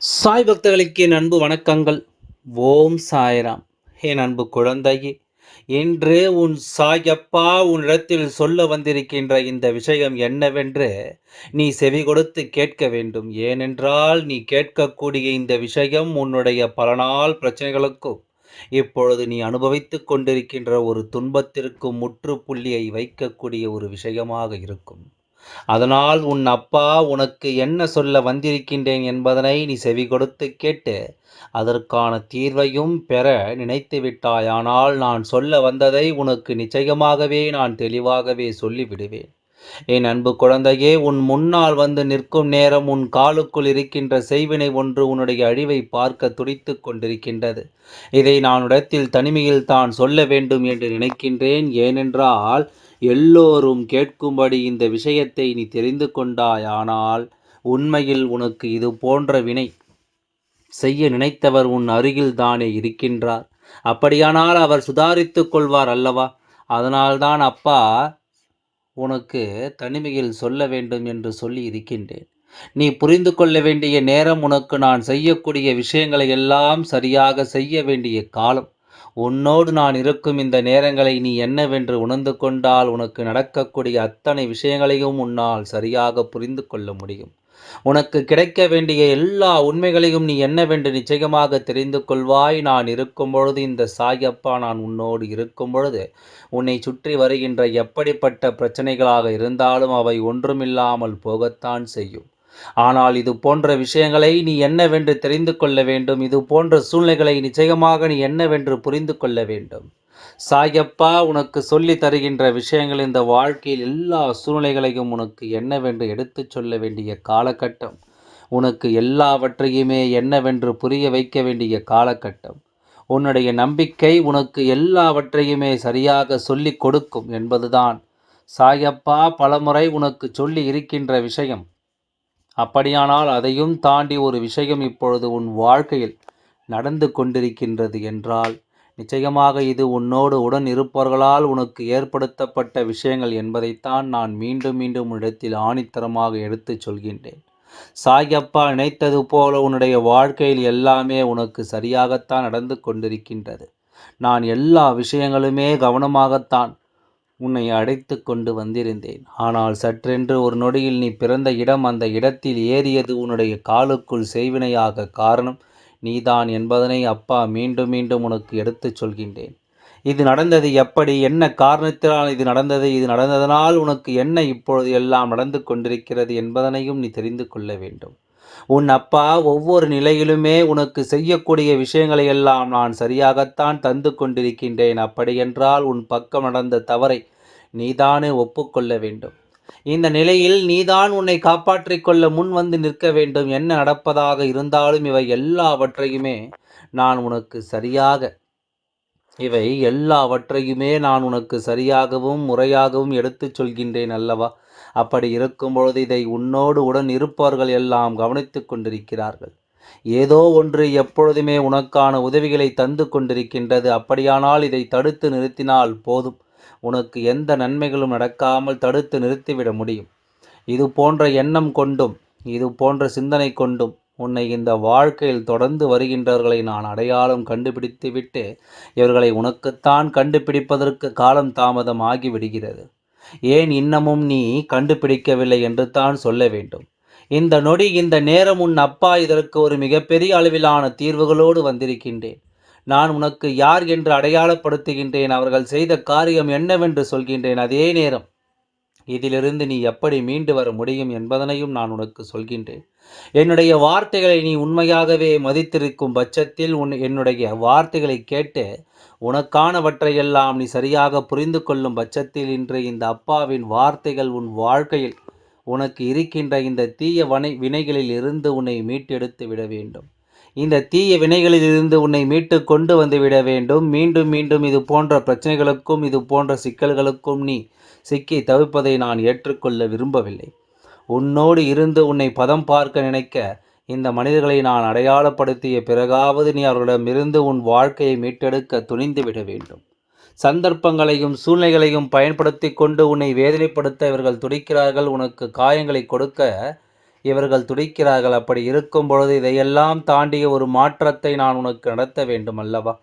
சாய் பக்தர்களுக்கு என் அன்பு வணக்கங்கள். ஓம் சாய்ராம். என் அன்பு குழந்தையே இன்று உன் சாயப்பா உன்னிடத்தில் சொல்ல வந்திருக்கின்ற இந்த விஷயம் என்னவென்று நீ செவி கொடுத்து கேட்க வேண்டும். ஏனென்றால் நீ கேட்கக்கூடிய இந்த விஷயம் உன்னுடைய பல நாள் பிரச்சனைகளுக்கும் இப்பொழுது நீ அனுபவித்து கொண்டிருக்கின்ற ஒரு துன்பத்திற்கும் முற்றுப்புள்ளியை வைக்கக்கூடிய ஒரு விஷயமாக இருக்கும். அதனால் உன் அப்பா உனக்கு என்ன சொல்ல வந்திருக்கின்றேன் என்பதனை நீ செவி கொடுத்து கேட்டு அதற்கான தீர்வையும் பெற நினைத்து விட்டாய் ஆனால் நான் சொல்ல வந்ததை உனக்கு நிச்சயமாகவே நான் தெளிவாகவே சொல்லிவிடுவேன். என் அன்பு குழந்தையே உன் முன்னால் வந்து நிற்கும் நேரம் உன் காலுக்குள் இருக்கின்ற செய்வினை ஒன்று உன்னுடைய அழிவை பார்க்க துடித்து கொண்டிருக்கின்றது. இதை நான் இடத்தில் தனிமையில் தான் சொல்ல வேண்டும் என்று நினைக்கின்றேன். ஏனென்றால் எல்லோரும் கேட்கும்படி இந்த விஷயத்தை நீ தெரிந்து கொண்டாய் ஆனால் உண்மையில் உனக்கு இது போன்ற வினை செய்ய நினைத்தவர் உன் அருகில் தானே இருக்கின்றார். அப்படியானால் அவர் சுதாரித்து கொள்வார் அல்லவா? அதனால்தான் அப்பா உனக்கு தனிமையில் சொல்ல வேண்டும் என்று சொல்லி இருக்கின்றேன். நீ புரிந்து கொள்ள வேண்டிய நேரம் உனக்கு நான் செய்யக்கூடிய விஷயங்களை எல்லாம் சரியாக செய்ய வேண்டிய காலம். உன்னோடு நான் இருக்கும் இந்த நேரங்களை நீ என்னவென்று உணர்ந்து கொண்டால் உனக்கு நடக்கக்கூடிய அத்தனை விஷயங்களையும் உன்னால் சரியாக புரிந்து கொள்ள முடியும். உனக்கு கிடைக்க வேண்டிய எல்லா உண்மைகளையும் நீ என்னவென்று நிச்சயமாக தெரிந்து கொள்வாய். நான் இருக்கும் பொழுது இந்த சாயப்பா நான் உன்னோடு இருக்கும் பொழுது உன்னை சுற்றி வருகின்ற எப்படிப்பட்ட பிரச்சனைகளாக இருந்தாலும் அவை ஒன்றுமில்லாமல் போகத்தான் செய்யும். ஆனால் இது போன்ற விஷயங்களை நீ என்னவென்று தெரிந்து கொள்ள வேண்டும். இது போன்ற சூழ்நிலைகளை நிச்சயமாக நீ என்னவென்று புரிந்து கொள்ள வேண்டும். சாயப்பா உனக்கு சொல்லி தருகின்ற விஷயங்கள் இந்த வாழ்க்கையில் எல்லா சூழ்நிலைகளையும் உனக்கு என்னவென்று எடுத்துச் சொல்ல வேண்டிய காலகட்டம். உனக்கு எல்லாவற்றையுமே என்னவென்று புரிய வைக்க வேண்டிய காலகட்டம். உன்னுடைய நம்பிக்கை உனக்கு எல்லாவற்றையுமே சரியாக சொல்லிக் கொடுக்கும் என்பதுதான். சாயப்பா பலமுறை உனக்கு சொல்லி இருக்கின்ற விஷயம். அப்படியானால் அதையும் தாண்டி ஒரு விஷயம் இப்பொழுது உன் வாழ்க்கையில் நடந்து கொண்டிருக்கின்றது என்றால் நிச்சயமாக இது உன்னோடு உடன் இருப்பவர்களால் உனக்கு ஏற்படுத்தப்பட்ட விஷயங்கள் என்பதைத்தான் நான் மீண்டும் மீண்டும் இடத்தில் ஆணித்தரமாக எடுத்துச் சொல்கின்றேன். சாயப்பா நினைத்தது போல உன்னுடைய வாழ்க்கையில் எல்லாமே உனக்கு சரியாகத்தான் நடந்து கொண்டிருக்கின்றது. நான் எல்லா விஷயங்களுமே கவனமாகத்தான் உன்னை அடைத்து கொண்டு வந்திருந்தேன். ஆனால் சற்றென்று ஒரு நொடியில் நீ பிறந்த இடம் அந்த இடத்தில் ஏறியது உன்னுடைய காலுக்குள் செய்வினையாக காரணம் நீதான் என்பதனை அப்பா மீண்டும் மீண்டும் உனக்கு எடுத்துச் சொல்கின்றேன். இது நடந்தது எப்படி? என்ன காரணத்தினால் இது நடந்தது? இது நடந்ததனால் உனக்கு என்ன இப்பொழுது எல்லாம் நடந்து கொண்டிருக்கிறது என்பதனையும் நீ தெரிந்து கொள்ள வேண்டும். உன் அப்பா ஒவ்வொரு நிலையிலுமே உனக்கு செய்யக்கூடிய விஷயங்களை எல்லாம் நான் சரியாகத்தான் தந்து கொண்டிருக்கின்றேன். அப்படியென்றால் உன் பக்கம் நடந்த தவறை நீதானே ஒப்புக்கொள்ள வேண்டும். இந்த நிலையில் நீதான் உன்னை காப்பாற்றிக் கொள்ள முன் வந்து நிற்க வேண்டும். என்ன நடப்பதாக இருந்தாலும் இவை எல்லாவற்றையுமே நான் உனக்கு சரியாக இவை எல்லாவற்றையுமே நான் உனக்கு சரியாகவும் முறையாகவும் எடுத்துச் சொல்கின்றேன் அல்லவா? அப்படி இருக்கும் பொழுது இதை உன்னோடு உடன் இருப்பவர்கள் எல்லாம் கவனித்து கொண்டிருக்கிறார்கள். ஏதோ ஒன்று எப்பொழுதுமே உனக்கான உதவிகளை தந்து கொண்டிருக்கின்றது. அப்படியானால் இதை தடுத்து நிறுத்தினால் போதும். உனக்கு எந்த நன்மைகளும் நடக்காமல் தடுத்து நிறுத்திவிட முடியும். இது போன்ற எண்ணம் கொண்டும் இது போன்ற சிந்தனை கொண்டும் உன்னை இந்த வாழ்க்கையில் தொடர்ந்து வருகின்றவர்களை நான் அடையாளம் கண்டுபிடித்து விட்டு இவர்களை உனக்குத்தான் கண்டுபிடிப்பதற்கு காலம் தாமதம் ஆகிவிடுகிறது. ஏன் இன்னமும் நீ கண்டுபிடிக்கவில்லை என்று தான் சொல்ல வேண்டும். இந்த நொடி இந்த நேரம் உன் அப்பா இதற்கு ஒரு மிகப்பெரிய அளவிலான தீர்வுகளோடு வந்திருக்கின்றேன். நான் உனக்கு யார் என்று அடையாளப்படுத்துகின்றேன். அவர்கள் செய்த காரியம் என்னவென்று சொல்கின்றேன். அதே நேரம் இதிலிருந்து நீ எப்படி மீண்டு வர முடியும் என்பதனையும் நான் உனக்கு சொல்கின்றேன். என்னுடைய வார்த்தைகளை நீ உண்மையாகவே மதித்திருக்கும் பட்சத்தில் உன் என்னுடைய வார்த்தைகளை கேட்டு உனக்கானவற்றையெல்லாம் நீ சரியாக புரிந்து கொள்ளும் பட்சத்தில் இன்று இந்த அப்பாவின் வார்த்தைகள் உன் வாழ்க்கையில் உனக்கு இருக்கின்ற இந்த தீய வனை வினைகளில் இருந்து உன்னை மீட்டெடுத்து விட வேண்டும். இந்த தீய வினைகளில் இருந்து உன்னை மீட்டு கொண்டு வந்துவிட வேண்டும். மீண்டும் மீண்டும் இது போன்ற பிரச்சனைகளுக்கும் இது போன்ற சிக்கல்களுக்கும் நீ சிக்கி தவிப்பதை நான் ஏற்றுக்கொள்ள விரும்பவில்லை. உன்னோடு இருந்து உன்னை பதம் பார்க்க நினைக்க இந்த மனிதர்களை நான் அடையாளப்படுத்திய பிறகாவது நீ அவர்களிடமிருந்து உன் வாழ்க்கையை மீட்டெடுக்க துணிந்து விட வேண்டும். சந்தர்ப்பங்களையும் சூழ்நிலைகளையும் பயன்படுத்தி கொண்டு உன்னை வேதனைப்படுத்த இவர்கள் துடிக்கிறார்கள். உனக்கு காயங்களை கொடுக்க இவர்கள் துடிக்கிறார்கள். அப்படி இருக்கும் பொழுது இதையெல்லாம் தாண்டிய ஒரு மாற்றத்தை நான் உனக்கு நடத்த வேண்டும் அல்லவா?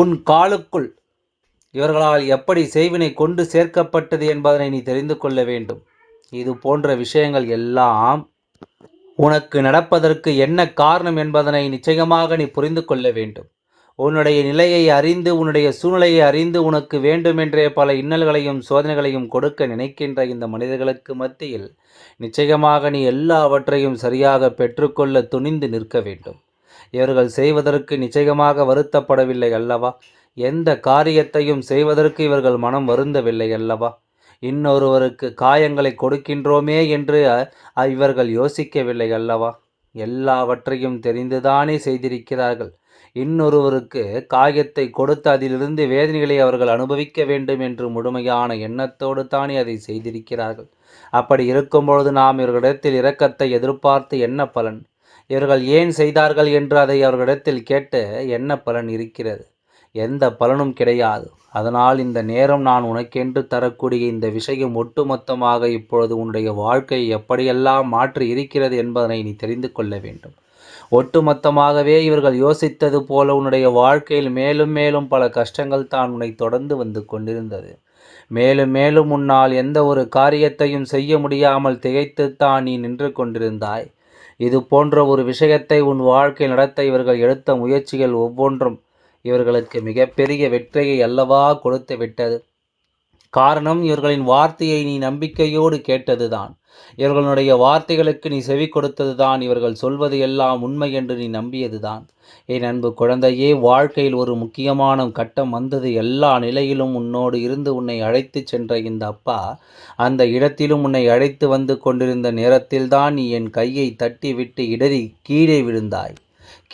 உன் காலுக்குள் இவர்களால் எப்படி செய்வினை கொண்டு சேர்க்கப்பட்டது என்பதனை நீ தெரிந்து கொள்ள வேண்டும். இது போன்ற விஷயங்கள் எல்லாம் உனக்கு நடப்பதற்கு என்ன காரணம் என்பதனை நிச்சயமாக நீ புரிந்து கொள்ள வேண்டும். உன்னுடைய நிலையை அறிந்து உன்னுடைய சூழ்நிலையை அறிந்து உனக்கு வேண்டுமென்றே பல இன்னல்களையும் சோதனைகளையும் கொடுக்க நினைக்கின்ற இந்த மனிதர்களுக்கு மத்தியில் நிச்சயமாக நீ எல்லாவற்றையும் சரியாக பெற்றுக்கொள்ள துணிந்து நிற்க வேண்டும். இவர்கள் செய்வதற்கு நிச்சயமாக வருத்தப்படவில்லை அல்லவா? எந்த காரியத்தையும் செய்வதற்கு இவர்கள் மனம் வருந்தவில்லை அல்லவா? இன்னொருவருக்கு காயங்களை கொடுக்கின்றோமே என்று இவர்கள் யோசிக்கவில்லை அல்லவா? எல்லாவற்றையும் தெரிந்துதானே செய்திருக்கிறார்கள். இன்னொருவருக்கு காயத்தை கொடுத்து அதிலிருந்து வேதனைகளை அவர்கள் அனுபவிக்க வேண்டும் என்று முழுமையான எண்ணத்தோடு தானே அதை செய்திருக்கிறார்கள். அப்படி இருக்கும்பொழுது நாம் இவர்களிடத்தில் இரக்கத்தை எதிர்பார்த்து என்ன பலன்? இவர்கள் ஏன் செய்தார்கள் என்று அதை அவர்களிடத்தில் கேட்டு என்ன பலன் இருக்கிறது? எந்த பலனும் கிடையாது. அதனால் இந்த நேரம் நான் உனக்கென்று தரக்கூடிய இந்த விஷயம் ஒட்டுமொத்தமாக இப்பொழுது உன்னுடைய வாழ்க்கை எப்படியெல்லாம் மாற்றி இருக்கிறது என்பதனை நீ தெரிந்து கொள்ள வேண்டும். ஒட்டுமொத்தமாகவே இவர்கள் யோசித்தது போல உன்னுடைய வாழ்க்கையில் மேலும் மேலும் பல கஷ்டங்கள் தான் உன்னை தொடர்ந்து வந்து கொண்டிருந்தது. மேலும் மேலும் உன்னால் எந்த ஒரு காரியத்தையும் செய்ய முடியாமல் திகைத்துத்தான் நீ நின்று கொண்டிருந்தாய். இது போன்ற ஒரு விஷயத்தை உன் வாழ்க்கை நடத்த இவர்கள் எடுத்த முயற்சிகள் ஒவ்வொன்றும் இவர்களுக்கு மிகப்பெரிய வெற்றியை அல்லவா கொடுத்து விட்டது. காரணம் இவர்களின் வார்த்தையை நீ நம்பிக்கையோடு கேட்டதுதான். இவர்களுடைய வார்த்தைகளுக்கு நீ செவி கொடுத்ததுதான் இவர்கள் சொல்வது எல்லாம் உண்மை என்று நீ நம்பியதுதான். என் அன்பு குழந்தையே வாழ்க்கையில் ஒரு முக்கியமான கட்டம் வந்தது. எல்லா நிலையிலும் உன்னோடு இருந்து உன்னை அழைத்து சென்ற இந்த அப்பா அந்த இடத்திலும் உன்னை அழைத்து வந்து கொண்டிருந்த நேரத்தில்தான் நீ என் கையை தட்டி விட்டு இடறி கீழே விழுந்தாய்.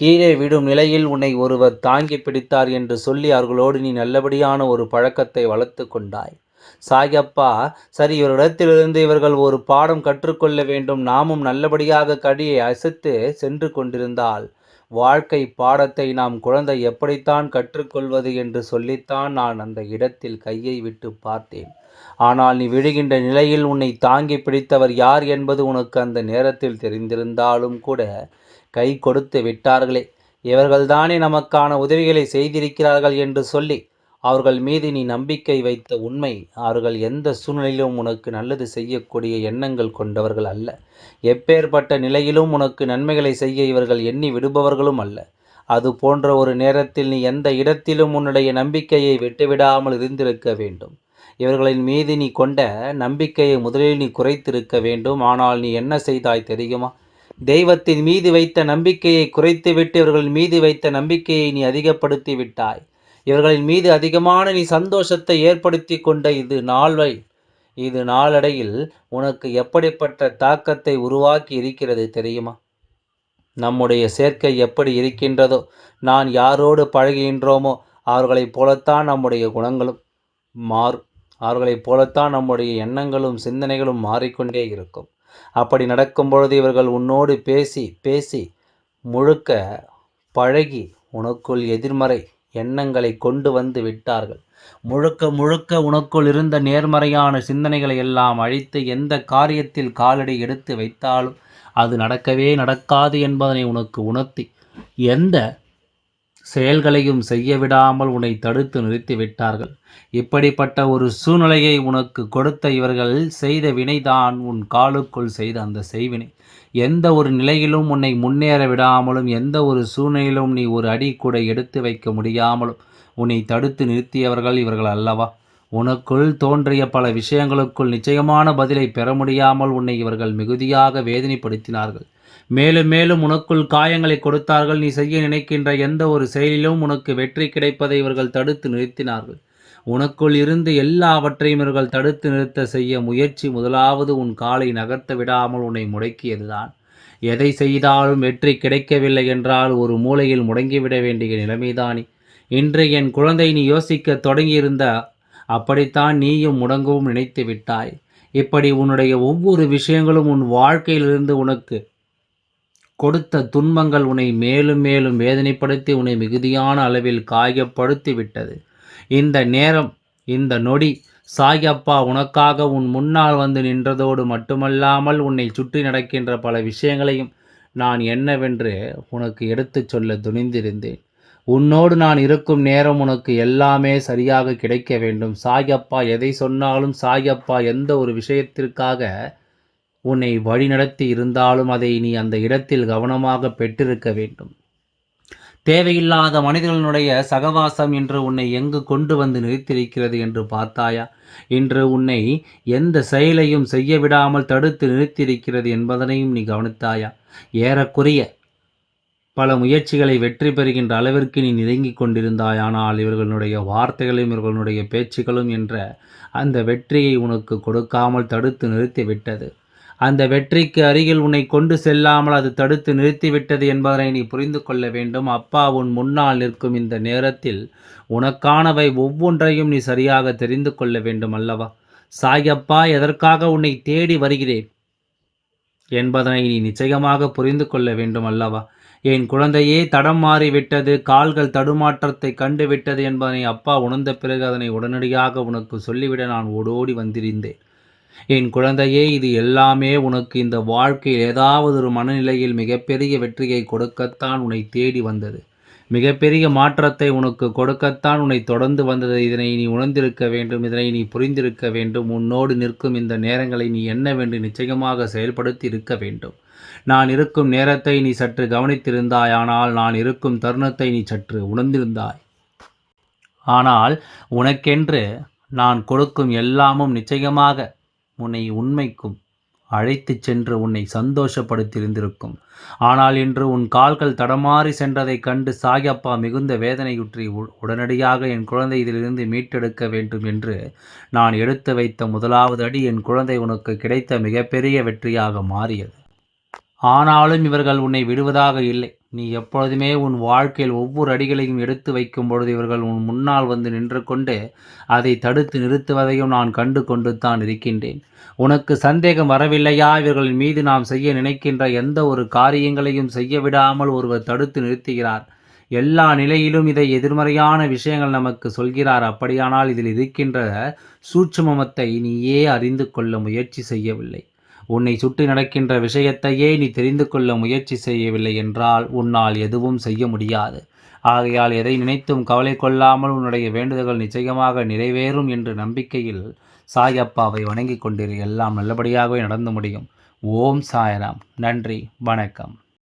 கீழே விடும் நிலையில் உன்னை ஒருவர் தாங்கி பிடித்தார் என்று சொல்லி அவர்களோடு நீ நல்லபடியான ஒரு பழக்கத்தை வளர்த்து கொண்டாய். சாயப்பா சரி இவரிடத்திலிருந்து இவர்கள் ஒரு பாடம் கற்றுக்கொள்ள வேண்டும். நாமும் நல்லபடியாக கடியை அசைத்து சென்று கொண்டிருந்தால் வாழ்க்கை பாடத்தை நாம் குழந்தை எப்படித்தான் கற்றுக்கொள்வது என்று சொல்லித்தான் நான் அந்த இடத்தில் கையை விட்டு பார்த்தேன். ஆனால் நீ விழுகின்ற நிலையில் உன்னை தாங்கி பிடித்தவர் யார் என்பது உனக்கு அந்த நேரத்தில் தெரிந்திருந்தாலும் கூட கை கொடுத்து விட்டார்களே. இவர்கள்தானே நமக்கான உதவிகளை செய்திருக்கிறார்கள் என்று சொல்லி அவர்கள் மீது நீ நம்பிக்கை வைத்த உண்மை அவர்கள் எந்த சூழ்நிலையிலும் உனக்கு நல்லது செய்யக்கூடிய எண்ணங்கள் கொண்டவர்கள் அல்ல. எப்பேற்பட்ட நிலையிலும் உனக்கு நன்மைகளை செய்ய இவர்கள் எண்ணி விடுபவர்களும் அல்ல. அது போன்ற ஒரு நேரத்தில் நீ எந்த இடத்திலும் உன்னுடைய நம்பிக்கையை விட்டுவிடாமல் இருந்திருக்க வேண்டும். இவர்களின் மீது நீ கொண்ட நம்பிக்கையை முதலில் நீ குறைத்திருக்க வேண்டும். ஆனால் நீ என்ன செய்தாய் தெரியுமா? தெய்வத்தின் மீது வைத்த நம்பிக்கையை குறைத்துவிட்டு இவர்களின் மீது வைத்த நம்பிக்கையை நீ அதிகப்படுத்தி விட்டாய் இவர்களின் மீது அதிகமான நீ சந்தோஷத்தை ஏற்படுத்தி கொண்ட இது நாள்வை. இது நாளடையில் உனக்கு எப்படிப்பட்ட தாக்கத்தை உருவாக்கி இருக்கிறது தெரியுமா? நம்முடைய சேர்க்கை எப்படி இருக்கின்றதோ நான் யாரோடு பழகுகின்றோமோ அவர்களைப் போலத்தான் நம்முடைய குணங்களும் மாறும் அவர்களைப் போலத்தான் நம்முடைய எண்ணங்களும் சிந்தனைகளும் மாறிக்கொண்டே இருக்கும். அப்படி நடக்கும் பொழுது இவர்கள் உன்னோடு பேசி பேசி முழுக்க பழகி உனக்குள் எதிர்மறை எண்ணங்களை கொண்டு வந்து விட்டார்கள். முழுக்க முழுக்க உனக்குள் இருந்த நேர்மறையான சிந்தனைகளை எல்லாம் அழித்து எந்த காரியத்தில் காலடி எடுத்து வைத்தாலும் அது நடக்கவே நடக்காது என்பதனை உனக்கு உணர்த்தி. எந்த செயல்களையும் செய்ய விடாமல் உன்னை தடுத்து நிறுத்திவிட்டார்கள். இப்படிப்பட்ட ஒரு சூழ்நிலையை உனக்கு கொடுத்த இவர்கள் செய்த வினைதான் உன் காலுக்குள் செய்த அந்த செய்வினை. எந்த ஒரு நிலையிலும் உன்னை முன்னேற விடாமலும் எந்த ஒரு சூழ்நிலையிலும் நீ ஒரு அடி கூட எடுத்து வைக்க முடியாமலும் உன்னை தடுத்து நிறுத்தியவர்கள் இவர்கள் அல்லவா? உனக்குள் தோன்றிய பல விஷயங்களுக்குள் நிச்சயமான பதிலை பெற முடியாமல் உன்னை இவர்கள் மிகுதியாக வேதனைப்படுத்தினார்கள். மேலும் மேலும் உனக்குள் காயங்களை கொடுத்தார்கள் நீ செய்ய நினைக்கின்ற எந்த ஒரு செயலிலும் உனக்கு வெற்றி கிடைப்பதை இவர்கள் தடுத்து நிறுத்தினார்கள். உனக்குள் இருந்து எல்லாவற்றையும் இவர்கள் தடுத்து நிறுத்த செய்ய முயற்சி முதலாவது உன் காலை நகர்த்த விடாமல் உன்னை முடக்கியதுதான். எதை செய்தாலும் வெற்றி கிடைக்கவில்லை என்றால் ஒரு மூலையில் முடங்கிவிட வேண்டிய நிலைமைதானே. இன்று என் குழந்தை நீ யோசிக்க தொடங்கியிருந்த அப்படித்தான் நீயும் முடங்கவும் நினைத்து விட்டாய் இப்படி உன்னுடைய ஒவ்வொரு விஷயங்களும் உன் வாழ்க்கையிலிருந்து உனக்கு கொடுத்த துன்பங்கள் உன்னை மேலும் மேலும் வேதனைப்படுத்தி உன்னை மிகுதியான அளவில் காயப்படுத்தி விட்டது இந்த நேரம் இந்த நொடி சாயப்பா உனக்காக உன் முன்னால் வந்து நின்றதோடு மட்டுமல்லாமல் உன்னை சுற்றி நடக்கின்ற பல விஷயங்களையும் நான் என்னவென்று உனக்கு எடுத்துச் சொல்ல துணிந்திருந்தேன். உன்னோடு நான் இருக்கும் நேரம் உனக்கு எல்லாமே சரியாக கிடைக்க வேண்டும். சாயப்பா எதை சொன்னாலும் சாயப்பா எந்த ஒரு விஷயத்திற்காக உன்னை வழிநடத்தி இருந்தாலும் அதை நீ அந்த இடத்தில் கவனமாக பெற்றிருக்க வேண்டும். தேவையில்லாத மனிதர்களுடைய சகவாசம் என்று உன்னை எங்கு கொண்டு வந்து நிறுத்தியிருக்கிறது என்று பார்த்தாயா? இன்று உன்னை எந்த செயலையும் செய்ய விடாமல் தடுத்து நிறுத்தியிருக்கிறது என்பதனையும் நீ கவனித்தாயா? ஏறக்குறைய பல முயற்சிகளை வெற்றி பெறுகின்ற அளவிற்கு நீ நெருங்கிக் கொண்டிருந்தாய். ஆனால் இவர்களுடைய வார்த்தைகளும் இவர்களுடைய பேச்சுகளும் என்ற அந்த வெற்றியை உனக்கு கொடுக்காமல் தடுத்து நிறுத்திவிட்டது. அந்த வெற்றிக்கு அருகில் உன்னை கொண்டு செல்லாமல் அது தடுத்து நிறுத்திவிட்டது என்பதனை நீ புரிந்து கொள்ள வேண்டும். அப்பா உன் முன்னால் நிற்கும் இந்த நேரத்தில் உனக்கானவை ஒவ்வொன்றையும் நீ சரியாக தெரிந்து கொள்ள வேண்டும் அல்லவா? சாயப்பா எதற்காக உன்னை தேடி வருகிறேன் என்பதனை நீ நிச்சயமாக புரிந்து கொள்ள வேண்டும் அல்லவா? என் குழந்தையே தடம் மாறிவிட்டது கால்கள் தடுமாற்றத்தை கண்டுவிட்டது என்பதனை அப்பா உணர்ந்த பிறகு அதனை உடனடியாக உனக்கு சொல்லிவிட நான் ஓடோடி வந்திருந்தேன். என் குழந்தையே இது எல்லாமே உனக்கு இந்த வாழ்க்கையில் ஏதாவது ஒரு மனநிலையில் மிகப்பெரிய வெற்றியை கொடுக்கத்தான் உன்னை தேடி வந்தது. மிகப்பெரிய மாற்றத்தை உனக்கு கொடுக்கத்தான் உன்னை தொடர்ந்து வந்தது. இதனை நீ உணர்ந்திருக்க வேண்டும் இதனை நீ புரிந்திருக்க வேண்டும். உன்னோடு நிற்கும் இந்த நேரங்களை நீ என்னவென்று நிச்சயமாக செயல்படுத்தி இருக்க வேண்டும். நான் இருக்கும் நேரத்தை நீ சற்று கவனித்திருந்தாய் ஆனால் நான் இருக்கும் தருணத்தை நீ சற்று உணர்ந்திருந்தாய். ஆனால் உனக்கென்று நான் கொடுக்கும் எல்லாமும் நிச்சயமாக உன்னை உண்மைக்கும் அழைத்துச் சென்று உன்னை சந்தோஷப்படுத்தியிருந்திருக்கும். ஆனால் இன்று உன் கால்கள் தடமாறி சென்றதைக் கண்டு சாயப்பா மிகுந்த வேதனையுற்றி உடனடியாக என் குழந்தை இதிலிருந்து மீட்டெடுக்க வேண்டும் என்று நான் எடுத்து வைத்த முதலாவது அடி என் குழந்தை உனக்கு கிடைத்த மிகப்பெரிய வெற்றியாக மாறியது. ஆனாலும் இவர்கள் உன்னை விடுவதாக இல்லை. நீ எப்பொழுதுமே உன் வாழ்க்கையில் ஒவ்வொரு அடிகளையும் எடுத்து வைக்கும் பொழுது இவர்கள் உன் முன்னால் வந்து நின்று கொண்டு அதை தடுத்து நிறுத்துவதையும் நான் கண்டு கொண்டு தான் இருக்கின்றேன். உனக்கு சந்தேகம் வரவில்லையா? இவர்களின் மீது நாம் செய்ய நினைக்கின்ற எந்த ஒரு காரியங்களையும் செய்ய விடாமல் ஒருவர் தடுத்து நிறுத்துகிறார். எல்லா நிலையிலும் இதை எதிர்மறையான விஷயங்கள் நமக்கு சொல்கிறார். அப்படியானால் இதில் இருக்கின்ற சூட்சுமத்தை நீயே அறிந்து கொள்ள முயற்சி செய்யவில்லை. உன்னை சுற்றி நடக்கின்ற விஷயத்தையே நீ தெரிந்து கொள்ள முயற்சி செய்யவில்லை என்றால் உன்னால் எதுவும் செய்ய முடியாது. ஆகையால் எதை நினைத்தும் கவலை கொள்ளாமல் உன்னுடைய வேண்டுதல்கள் நிச்சயமாக நிறைவேறும் என்ற நம்பிக்கையில் சாயப்பாவை வணங்கிக் கொண்டிரு. எல்லாம் நல்லபடியாகவே நடந்து முடியும். ஓம் சாயராம். நன்றி. வணக்கம்.